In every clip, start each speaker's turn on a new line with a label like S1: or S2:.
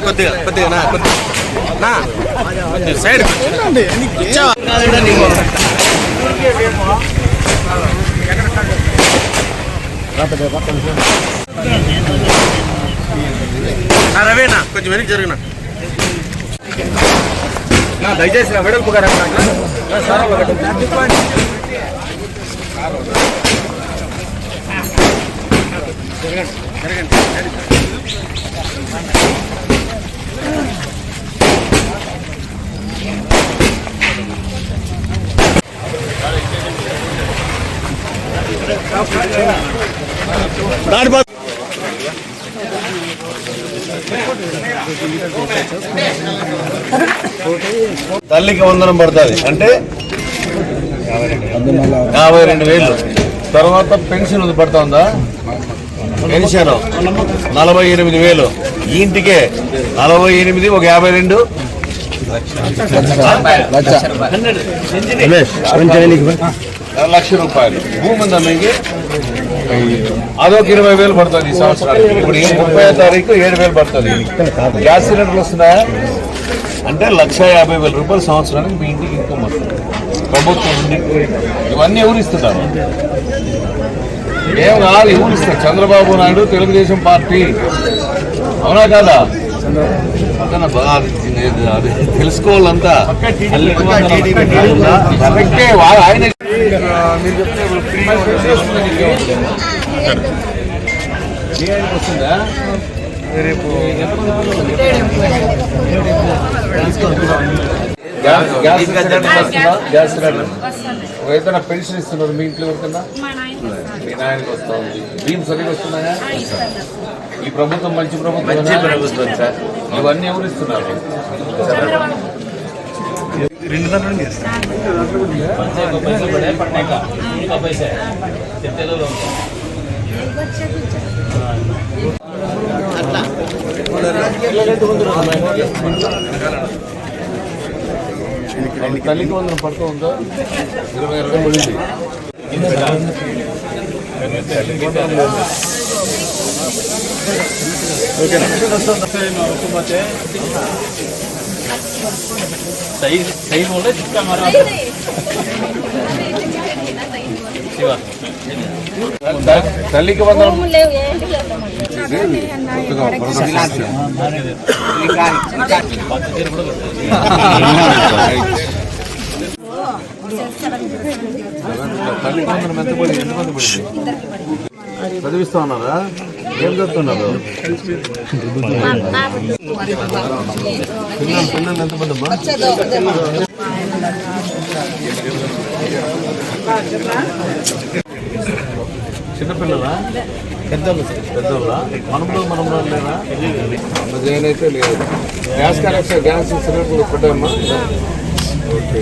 S1: కొద్దిగా కొద్దిగా నా కొద్దిగా నా కొద్దిగా సైడ్ రవేనా కొంచెం వెనక్కి జరిగిన నా దయచేసి నా వెడల్పు గారు
S2: తల్లికి వందనం పడుతుంది. అంటే యాభై రెండు వేలు. తర్వాత పెన్షన్ పడుతుందా? పెన్షన్. నలభై ఎనిమిది వేలు. ఇంటికే నలభై ఎనిమిది ఒక యాభై రెండు. లక్ష రూపాయలు. భూమి ఉందా మీకు అదొక ఇరవై వేలు పడుతుంది ఈ సంవత్సరానికి. ఇప్పుడు ముప్పై తారీఖు ఏడు వేలు పడుతుంది. గ్యాస్ సిలిండర్లు వస్తున్నాయా? అంటే లక్ష యాభై వేల రూపాయలు సంవత్సరానికి మీ ఇంటికి ఇన్కమ్ వస్తుంది. ప్రభుత్వం నుండి ఇవన్నీ ఎవరు ఇస్తున్నారు? ఏం కాదు చంద్రబాబు నాయుడు తెలుగుదేశం పార్టీ. అవునా కాదా? అది- తెలుసుకోవాలంతా. కరెక్టే ఆయన వస్తుందా? రేపు గ్యాస్ గ్యాస్? గ్యాస్ ఏదైనా పెన్షన్ ఇస్తున్నారు మీ ఇంట్లో ఎవరికన్నా
S3: నాయనకి
S2: వస్తుంది. భీమ్ సరిగ్గా వస్తున్నాయా?
S3: ఇస్తాను.
S2: ఈ ప్రభుత్వం మంచి ప్రభుత్వం మంచి ప్రభుత్వం సార్. ఇవన్నీ ఎవరు ఇస్తున్నారు? వాళ్ళ తల్లికి వందరం పడుతూ ఉందా ఇరవై ఇరవై పడింది త- తల్లికి వందరం
S3: భూములు లేవు ఏంటి లేవు
S2: తల్లికి వందరం ఎంత పడింది ఎంతమంది పడింది చదివిస్తా ఉన్నారా ఏం చదువుతున్నారు పిల్లలు పిల్లలు ఎంతమంది అమ్మా చిన్నపిల్లలా? పెద్దోళ్ళు పెద్దోళ్ళా? మనములు మనములు లేరా? అయితే లేదు. గ్యాస్ కనెక్షన్ గ్యాస్ సిలిండర్ పెట్టామా? ఓకే.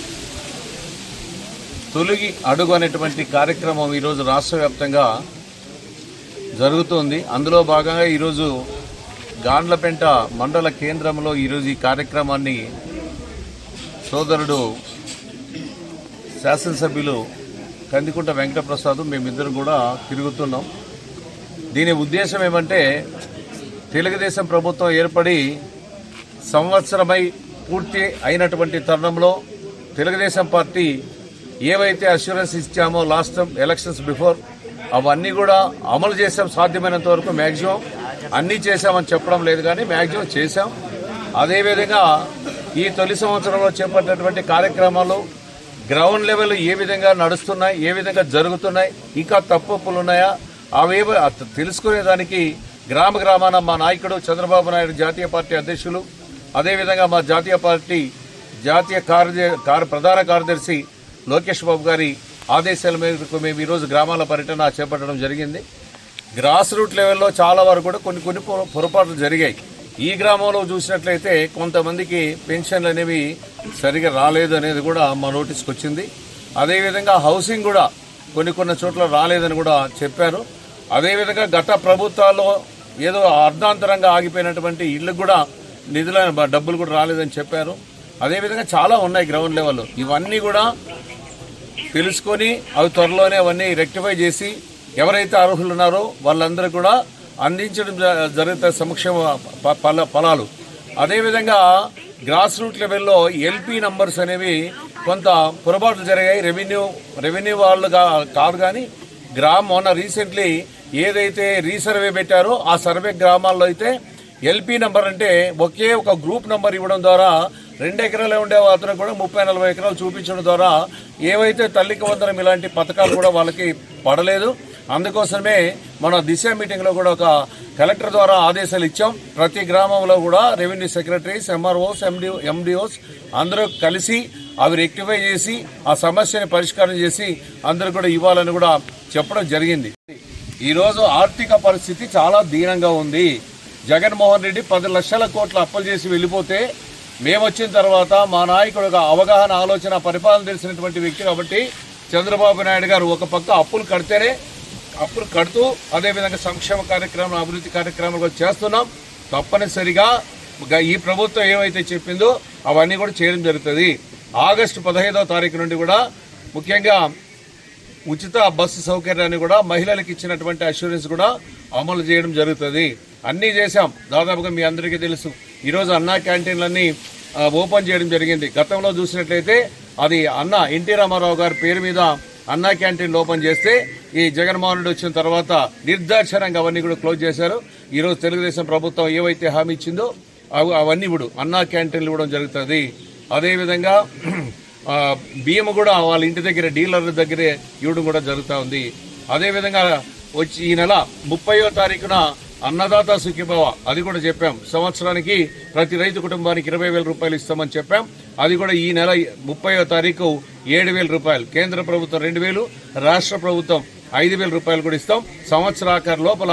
S2: తొలగి అడుగు అనేటువంటి కార్యక్రమం ఈరోజు రాష్ట్ర వ్యాప్తంగా జరుగుతోంది. అందులో భాగంగా ఈరోజు గాండ్లపెంట మండల కేంద్రంలో ఈరోజు ఈ కార్యక్రమాన్ని సోదరుడు శాసనసభ్యులు కందికుంట వెంకటప్రసాద్ మేమిద్దరం కూడా తిరుగుతున్నాం. దీని ఉద్దేశం ఏమంటే తెలుగుదేశం ప్రభుత్వం ఏర్పడి సంవత్సరమై పూర్తి అయినటువంటి తరుణంలో తెలుగుదేశం పార్టీ ఏవైతే అష్యూరెన్స్ ఇచ్చామో లాస్ట్ టైం ఎలక్షన్స్ బిఫోర్ అవన్నీ కూడా అమలు చేసాం సాధ్యమైనంత వరకు మ్యాక్సిమం అన్నీ చేశామని చెప్పడం లేదు కానీ మ్యాక్సిమం చేశాం. అదేవిధంగా ఈ తొలి సంవత్సరంలో చేపట్టినటువంటి కార్యక్రమాలు గ్రౌండ్ లెవెల్ ఏ విధంగా నడుస్తున్నాయి ఏ విధంగా జరుగుతున్నాయి ఇంకా తప్పులు ఉన్నాయా? అవేవో తెలుసుకునేదానికి గ్రామ గ్రామాన మా నాయకుడు చంద్రబాబు నాయుడు జాతీయ పార్టీ అధ్యక్షులు అదేవిధంగా మా జాతీయ పార్టీ జాతీయ కార్య కార్ ప్రధాన కార్యదర్శి లోకేష్ బాబు గారి ఆదేశాల మేరకు మేము ఈరోజు గ్రామాల పర్యటన చేపట్టడం జరిగింది. గ్రాస్ రూట్ లెవెల్లో చాలా వరకు కూడా కొన్ని కొన్ని పొరపాట్లు జరిగాయి. ఈ గ్రామంలో చూసినట్లయితే కొంతమందికి పెన్షన్లు అనేవి సరిగా రాలేదు అనేది కూడా మా నోటీస్కి వచ్చింది. అదేవిధంగా హౌసింగ్ కూడా కొన్ని కొన్ని చోట్ల రాలేదని కూడా చెప్పారు. అదేవిధంగా గత ప్రభుత్వాల్లో ఏదో అర్ధాంతరంగా ఆగిపోయినటువంటి ఇళ్ళకు కూడా నిధుల డబ్బులు కూడా రాలేదని చెప్పారు. అదేవిధంగా చాలా ఉన్నాయి గ్రౌండ్ లెవెల్లో ఇవన్నీ కూడా తెలుసుకొని అవి త్వరలోనే అవన్నీ రెక్టిఫై చేసి ఎవరైతే అర్హులు ఉన్నారో వాళ్ళందరూ కూడా అందించడం జ- సంక్షేమ ప- ఫల ఫలాలు. అదేవిధంగా గ్రాస్ రూట్ లెవెల్లో ఎల్పీ నంబర్స్ అనేవి కొంత పొరపాట్లు జరిగాయి. రెవెన్యూ రెవెన్యూ వాళ్ళు కాదు కానీ గ్రామం మొన్న రీసెంట్లీ ఏదైతే రీసర్వే పెట్టారో ఆ సర్వే గ్రామాల్లో అయితే ఎల్పీ నంబర్ అంటే ఒకే ఒక గ్రూప్ నంబర్ ఇవ్వడం ద్వారా రెండు ఎకరాలు ఉండే అతను కూడా ముప్పై నలభై ఎకరాలు చూపించడం ద్వారా ఏవైతే తల్లికి వందరం ఇలాంటి పథకాలు కూడా వాళ్ళకి పడలేదు అందుకోసమే మన దిశ మీటింగ్లో కూడా ఒక కలెక్టర్ ద్వారా ఆదేశాలు ఇచ్చాం. ప్రతి గ్రామంలో కూడా revenue secretaries MROs MD MDOs అందరూ కలిసి అవి రెక్టిఫై చేసి ఆ సమస్యని పరిష్కారం చేసి అందరూ కూడా ఇవ్వాలని కూడా చెప్పడం జరిగింది. ఈరోజు ఆర్థిక పరిస్థితి చాలా దీనంగా ఉంది. జగన్మోహన్ రెడ్డి పది లక్షల కోట్ల అప్పులు చేసి వెళ్ళిపోతే మేము వచ్చిన తర్వాత మా నాయకుడు ఒక అవగాహన ఆలోచన పరిపాలన తెలిసినటువంటి వ్యక్తి కాబట్టి చంద్రబాబు నాయుడు గారు ఒక పక్క అప్పులు కడితేనే అప్పులు కడుతూ అదేవిధంగా సంక్షేమ కార్యక్రమం అభివృద్ధి కార్యక్రమాలు కూడా చేస్తున్నాం. తప్పనిసరిగా ఈ ప్రభుత్వం ఏమైతే చెప్పిందో అవన్నీ కూడా చేయడం జరుగుతుంది. ఆగస్టు పదహైదవ తారీఖు నుండి కూడా ముఖ్యంగా ఉచిత బస్సు సౌకర్యాన్ని కూడా మహిళలకు ఇచ్చినటువంటి అష్యూరెన్స్ కూడా అమలు చేయడం జరుగుతుంది. అన్నీ చేశాం. దాదాపుగా మీ అందరికీ తెలుసు. ఈరోజు అన్నా క్యాంటీన్లన్నీ ఓపెన్ చేయడం జరిగింది. గతంలో చూసినట్లయితే అది అన్న ఎన్టీ రామారావు గారి పేరు మీద అన్నా క్యాంటీన్లు ఓపెన్ చేస్తే ఈ జగన్మోహన్ రెడ్డి వచ్చిన తర్వాత నిర్దాక్షరంగా అవన్నీ కూడా క్లోజ్ చేశారు. ఈరోజు తెలుగుదేశం ప్రభుత్వం ఏవైతే హామీ ఇచ్చిందో అవి అవన్నీ ఇప్పుడు అన్నా క్యాంటీన్లు ఇవ్వడం జరుగుతుంది. అదేవిధంగా బియ్యం కూడా వాళ్ళ ఇంటి దగ్గర డీలర్ల దగ్గరే ఇవ్వడం కూడా జరుగుతూ ఉంది. అదేవిధంగా వచ్చి ఈ నెల ముప్పయో తారీఖున అన్నదాత సుఖీభవ. అది కూడా చెప్పాం. సంవత్సరానికి ప్రతి రైతు కుటుంబానికి ఇరవై వేల రూపాయలు ఇస్తామని చెప్పాం. అది కూడా ఈ నెల ముప్పైవ తారీఖు ఏడు వేల రూపాయలు. కేంద్ర ప్రభుత్వం రెండు వేలు రాష్ట్ర ప్రభుత్వం ఐదు వేల రూపాయలు కూడా ఇస్తాం. సంవత్సరాకారు లోపల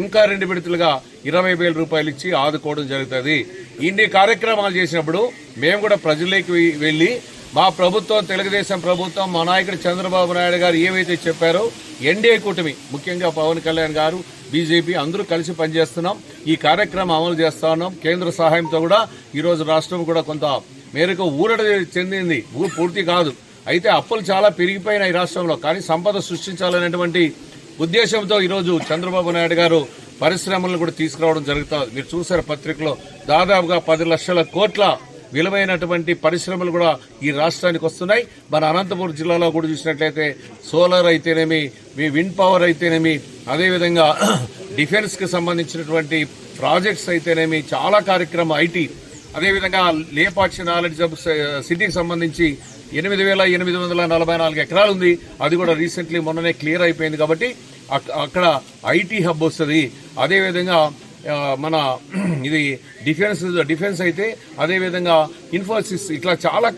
S2: ఇంకా రెండు విడతలుగా ఇరవై వేల రూపాయలు ఇచ్చి ఆదుకోవడం జరుగుతుంది. ఇన్ని కార్యక్రమాలు చేసినప్పుడు మేము కూడా ప్రజలకి వెళ్ళి మా ప్రభుత్వం తెలుగుదేశం ప్రభుత్వం మా నాయకుడు చంద్రబాబు నాయుడు గారు ఏవైతే చెప్పారో ఎన్డీఏ కూటమి ముఖ్యంగా పవన్ కళ్యాణ్ గారు బీజేపీ అందరూ కలిసి పనిచేస్తున్నాం. ఈ కార్యక్రమం అమలు చేస్తా ఉన్నాం. కేంద్ర సహాయంతో కూడా ఈరోజు రాష్ట్రం కూడా కొంత మేరకు ఊరట చెందింది. ఊరు పూర్తి కాదు. అయితే అప్పులు చాలా పెరిగిపోయినాయి ఈ రాష్ట్రంలో. కానీ సంపద సృష్టించాలనేటువంటి ఉద్దేశంతో ఈరోజు చంద్రబాబు నాయుడు గారు పరిశ్రమలను కూడా తీసుకురావడం జరుగుతుంది మీరు చూసారు పత్రికలో. దాదాపుగా పది లక్షల కోట్ల విలువైనటువంటి పరిశ్రమలు కూడా ఈ రాష్ట్రానికి వస్తున్నాయి. మన అనంతపురం జిల్లాలో కూడా చూసినట్లయితే సోలార్ అయితేనేమి మీ విండ్ పవర్ అయితేనేమి అదేవిధంగా డిఫెన్స్కి సంబంధించినటువంటి ప్రాజెక్ట్స్ అయితేనేమి చాలా కార్యక్రమం ఐటీ అదేవిధంగా లేపాక్షి నాలెడ్జ్ సిటీకి సంబంధించి ఎనిమిది వేల ఎనిమిది వందల నలభై నాలుగు ఎకరాలు ఉంది. అది కూడా రీసెంట్లీ మొన్ననే క్లియర్ అయిపోయింది కాబట్టి అక్కడ ఐటీ హబ్ వస్తుంది. అదేవిధంగా మన ఇది డిఫెన్స్ డిఫెన్స్ అయితే అదేవిధంగా ఇన్ఫోసిస్ ఇట్లా చాలా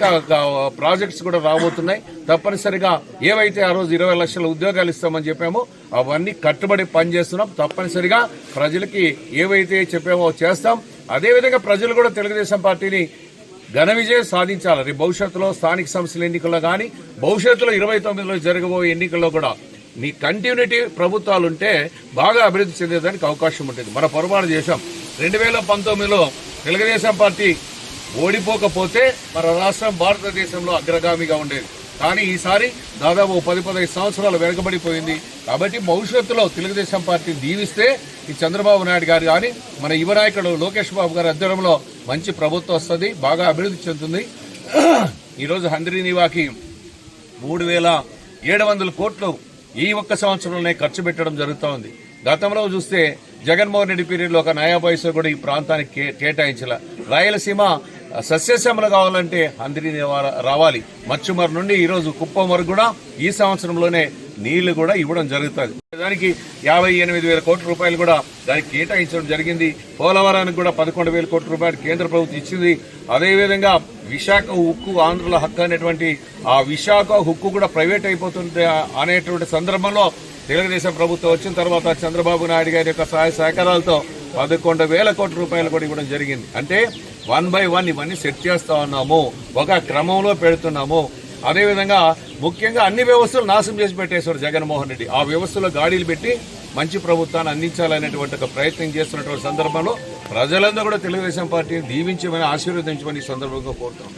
S2: ప్రాజెక్ట్స్ కూడా రాబోతున్నాయి. తప్పనిసరిగా ఏవైతే ఆ రోజు ఇరవై లక్షల ఉద్యోగాలు ఇస్తామని చెప్పామో అవన్నీ కట్టుబడి పనిచేస్తున్నాం. తప్పనిసరిగా ప్రజలకి ఏవైతే చెప్పామో చేస్తాం. అదేవిధంగా ప్రజలు కూడా తెలుగుదేశం పార్టీని ఘన విజయం సాధించాలి. రేపు భవిష్యత్తులో స్థానిక సంస్థల ఎన్నికల్లో కానీ భవిష్యత్తులో ఇరవై తొమ్మిదిలో జరగబోయే ఎన్నికల్లో కూడా నీ కంటిన్యూటీ ప్రభుత్వాలు ఉంటే బాగా అభివృద్ధి చెందేదానికి అవకాశం ఉంటుంది. మన పొరపాటు చేశాం. రెండు వేల పంతొమ్మిదిలో తెలుగుదేశం పార్టీ ఓడిపోకపోతే మన రాష్ట్రం భారతదేశంలో అగ్రగామిగా ఉండేది. కానీ ఈసారి దాదాపు పది పదహైదు సంవత్సరాలు వెనకబడిపోయింది. కాబట్టి భవిష్యత్తులో తెలుగుదేశం పార్టీని దీవిస్తే ఈ చంద్రబాబు నాయుడు గారు కానీ మన యువ నాయకుడు లోకేష్ బాబు గారి అధ్యయనంలో మంచి ప్రభుత్వం వస్తుంది బాగా అభివృద్ధి చెందుతుంది. ఈరోజు హంద్రీనివాకి మూడు వేల ఏడు వందల కోట్లు ఈ ఒక్క సంవత్సరంలోనే ఖర్చు పెట్టడం జరుగుతూ ఉంది గతంలో చూస్తే జగన్మోహన్ రెడ్డి పీరియడ్లో ఒక నయా పైసా కూడా ఈ ప్రాంతానికి కే- కేటాయించాల. రాయలసీమ సస్యశ్యామలు కావాలంటే అందరి రావాలి. మచ్చుమర్ నుండి ఈరోజు కుప్పం వరకు కూడా ఈ సంవత్సరంలోనే నీళ్ళు కూడా ఇవ్వడం జరుగుతుంది. దానికి యాభై ఎనిమిది వేల కోట్ల రూపాయలు కూడా దానికి కేటాయించడం జరిగింది. పోలవరానికి కూడా పదకొండు వేల కోట్ల రూపాయలు కేంద్ర ప్రభుత్వం ఇచ్చింది. అదేవిధంగా విశాఖ ఉక్కు ఆంధ్రుల హక్కు అనేటువంటి ఆ విశాఖ హుక్కు కూడా ప్రైవేట్ అయిపోతుంది అనేటువంటి సందర్భంలో తెలుగుదేశం ప్రభుత్వం వచ్చిన తర్వాత చంద్రబాబు నాయుడు గారి యొక్క సహాయ సహకారాలతో పదకొండు వేల కోట్ల రూపాయలు కూడా ఇవ్వడం జరిగింది. అంటే వన్ బై వన్ ఇవన్నీ సెట్ చేస్తా ఉన్నాము. ఒక క్రమంలో పెడుతున్నాము. అదేవిధంగా ముఖ్యంగా అన్ని వ్యవస్థలు నాశనం చేసి పెట్టేశారు జగన్మోహన్ రెడ్డి. ఆ వ్యవస్థలో గాడీలు పెట్టి మంచి ప్రభుత్వాన్ని అందించాలనేటువంటి ఒక ప్రయత్నం చేస్తున్నటువంటి సందర్భంలో ప్రజలందరూ కూడా తెలుగుదేశం పార్టీని దీవించమని ఆశీర్వదించమని ఈ సందర్భంగా కోరుతున్నాం.